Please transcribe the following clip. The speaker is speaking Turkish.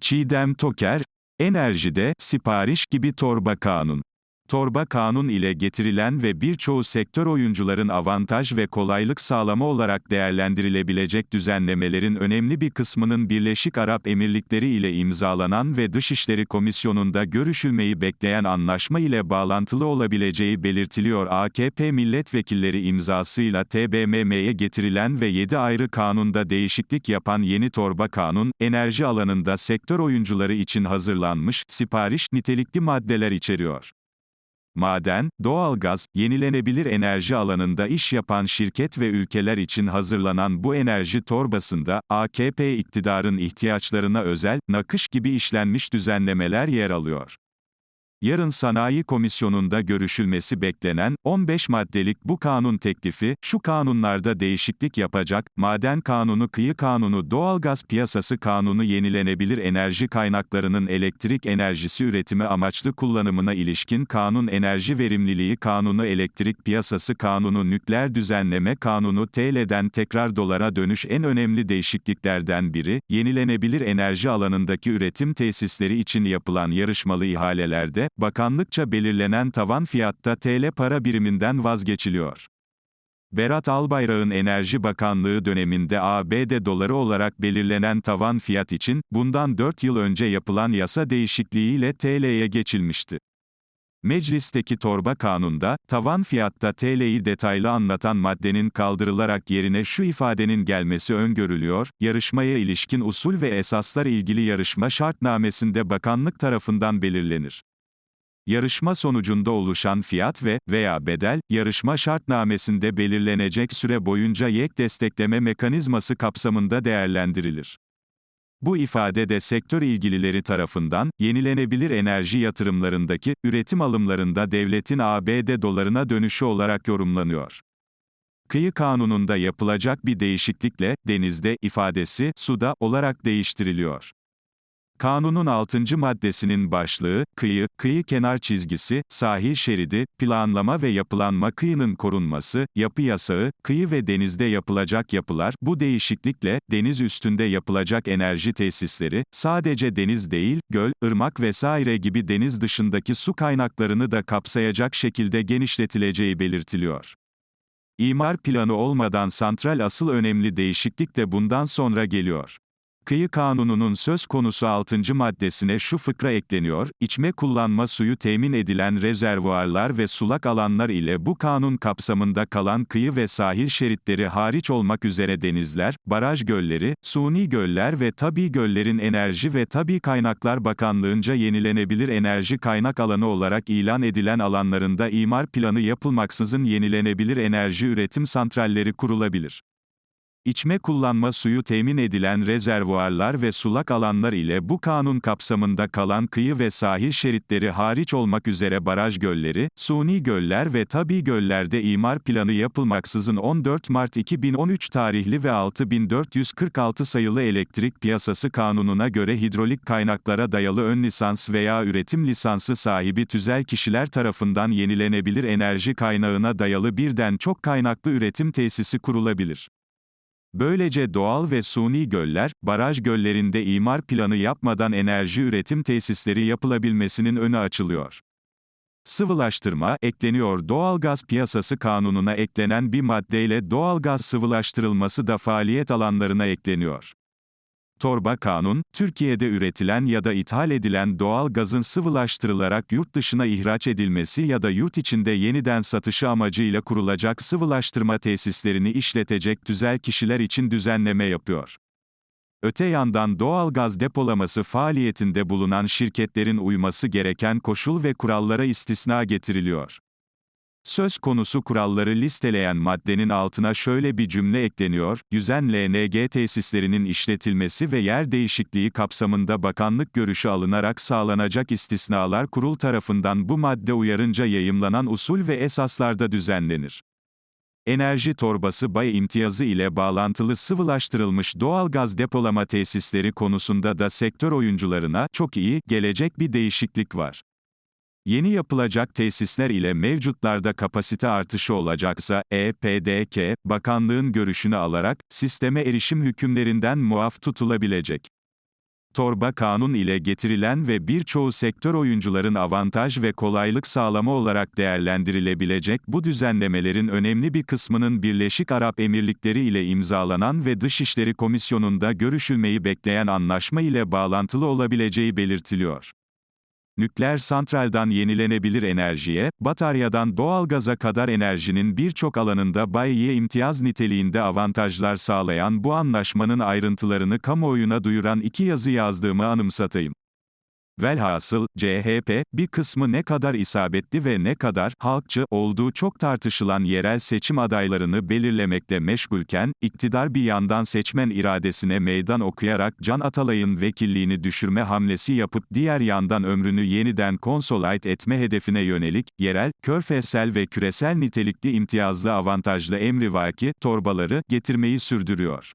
Çiğdem Toker, Enerjide, sipariş gibi torba kanun. Torba kanun ile getirilen ve birçoğu sektör oyuncuların avantaj ve kolaylık sağlama olarak değerlendirilebilecek düzenlemelerin önemli bir kısmının Birleşik Arap Emirlikleri ile imzalanan ve Dışişleri Komisyonu'nda görüşülmeyi bekleyen anlaşma ile bağlantılı olabileceği belirtiliyor. AKP milletvekilleri imzasıyla TBMM'ye getirilen ve 7 ayrı kanunda değişiklik yapan yeni torba kanun, enerji alanında sektör oyuncuları için hazırlanmış, sipariş nitelikli maddeler içeriyor. Maden, doğalgaz, yenilenebilir enerji alanında iş yapan şirket ve ülkeler için hazırlanan bu enerji torbasında, AKP iktidarın ihtiyaçlarına özel, nakış gibi işlenmiş düzenlemeler yer alıyor. Yarın Sanayi Komisyonu'nda görüşülmesi beklenen 15 maddelik bu kanun teklifi, şu kanunlarda değişiklik yapacak, Maden Kanunu, Kıyı Kanunu, Doğalgaz Piyasası Kanunu, Yenilenebilir Enerji Kaynaklarının elektrik enerjisi üretimi amaçlı kullanımına ilişkin Kanun, Enerji Verimliliği Kanunu, Elektrik Piyasası Kanunu, Nükleer Düzenleme Kanunu, TL'den tekrar dolara dönüş en önemli değişikliklerden biri, yenilenebilir enerji alanındaki üretim tesisleri için yapılan yarışmalı ihalelerde, bakanlıkça belirlenen tavan fiyatta TL para biriminden vazgeçiliyor. Berat Albayrak'ın Enerji Bakanlığı döneminde ABD doları olarak belirlenen tavan fiyat için, bundan 4 yıl önce yapılan yasa değişikliğiyle TL'ye geçilmişti. Meclisteki torba kanunda, tavan fiyatta TL'yi detaylı anlatan maddenin kaldırılarak yerine şu ifadenin gelmesi öngörülüyor, yarışmaya ilişkin usul ve esaslar ilgili yarışma şartnamesinde bakanlık tarafından belirlenir. Yarışma sonucunda oluşan fiyat ve veya bedel, yarışma şartnamesinde belirlenecek süre boyunca yek destekleme mekanizması kapsamında değerlendirilir. Bu ifade de sektör ilgilileri tarafından, yenilenebilir enerji yatırımlarındaki, üretim alımlarında devletin ABD dolarına dönüşü olarak yorumlanıyor. Kıyı kanununda yapılacak bir değişiklikle, denizde, ifadesi, suda, olarak değiştiriliyor. Kanunun 6. maddesinin başlığı, kıyı, kıyı kenar çizgisi, sahil şeridi, planlama ve yapılanma kıyının korunması, yapı yasağı, kıyı ve denizde yapılacak yapılar, bu değişiklikle, deniz üstünde yapılacak enerji tesisleri, sadece deniz değil, göl, ırmak vesaire gibi deniz dışındaki su kaynaklarını da kapsayacak şekilde genişletileceği belirtiliyor. İmar planı olmadan santral asıl önemli değişiklik de bundan sonra geliyor. Kıyı Kanunu'nun söz konusu 6. maddesine şu fıkra ekleniyor, içme kullanma suyu temin edilen rezervuarlar ve sulak alanlar ile bu kanun kapsamında kalan kıyı ve sahil şeritleri hariç olmak üzere denizler, baraj gölleri, suni göller ve tabi göllerin Enerji ve Tabi Kaynaklar Bakanlığınca yenilenebilir enerji kaynak alanı olarak ilan edilen alanlarında imar planı yapılmaksızın yenilenebilir enerji üretim santralleri kurulabilir. İçme kullanma suyu temin edilen rezervuarlar ve sulak alanlar ile bu kanun kapsamında kalan kıyı ve sahil şeritleri hariç olmak üzere baraj gölleri, suni göller ve tabi göllerde imar planı yapılmaksızın 14 Mart 2013 tarihli ve 6446 sayılı elektrik piyasası kanununa göre hidrolik kaynaklara dayalı ön lisans veya üretim lisansı sahibi tüzel kişiler tarafından yenilenebilir enerji kaynağına dayalı birden çok kaynaklı üretim tesisi kurulabilir. Böylece doğal ve suni göller, baraj göllerinde imar planı yapmadan enerji üretim tesisleri yapılabilmesinin önü açılıyor. Sıvılaştırma, ekleniyor doğalgaz piyasası kanununa eklenen bir maddeyle doğalgaz sıvılaştırılması da faaliyet alanlarına ekleniyor. Torba kanun, Türkiye'de üretilen ya da ithal edilen doğal gazın sıvılaştırılarak yurt dışına ihraç edilmesi ya da yurt içinde yeniden satışı amacıyla kurulacak sıvılaştırma tesislerini işletecek tüzel kişiler için düzenleme yapıyor. Öte yandan doğal gaz depolaması faaliyetinde bulunan şirketlerin uyması gereken koşul ve kurallara istisna getiriliyor. Söz konusu kuralları listeleyen maddenin altına şöyle bir cümle ekleniyor, yüzen LNG tesislerinin işletilmesi ve yer değişikliği kapsamında bakanlık görüşü alınarak sağlanacak istisnalar kurul tarafından bu madde uyarınca yayımlanan usul ve esaslarda düzenlenir. Enerji torbası bay imtiyazı ile bağlantılı sıvılaştırılmış doğal gaz depolama tesisleri konusunda da sektör oyuncularına çok iyi gelecek bir değişiklik var. Yeni yapılacak tesisler ile mevcutlarda kapasite artışı olacaksa, EPDK, bakanlığın görüşünü alarak, sisteme erişim hükümlerinden muaf tutulabilecek. torba kanun ile getirilen ve birçoğu sektör oyuncuların avantaj ve kolaylık sağlama olarak değerlendirilebilecek bu düzenlemelerin önemli bir kısmının Birleşik Arap Emirlikleri ile imzalanan ve Dışişleri Komisyonu'nda görüşülmeyi bekleyen anlaşma ile bağlantılı olabileceği belirtiliyor. Nükleer santraldan yenilenebilir enerjiye, bataryadan doğalgaza kadar enerjinin birçok alanında bayiye imtiyaz niteliğinde avantajlar sağlayan bu anlaşmanın ayrıntılarını kamuoyuna duyuran iki yazı yazdığımı anımsatayım. Velhasıl, CHP, bir kısmı ne kadar isabetli ve ne kadar halkçı olduğu çok tartışılan yerel seçim adaylarını belirlemekte meşgulken, iktidar bir yandan seçmen iradesine meydan okuyarak Can Atalay'ın vekilliğini düşürme hamlesi yapıp diğer yandan ömrünü yeniden konsolide etme hedefine yönelik, yerel, körfezsel ve küresel nitelikli imtiyazlı avantajlı emrivaki torbaları getirmeyi sürdürüyor.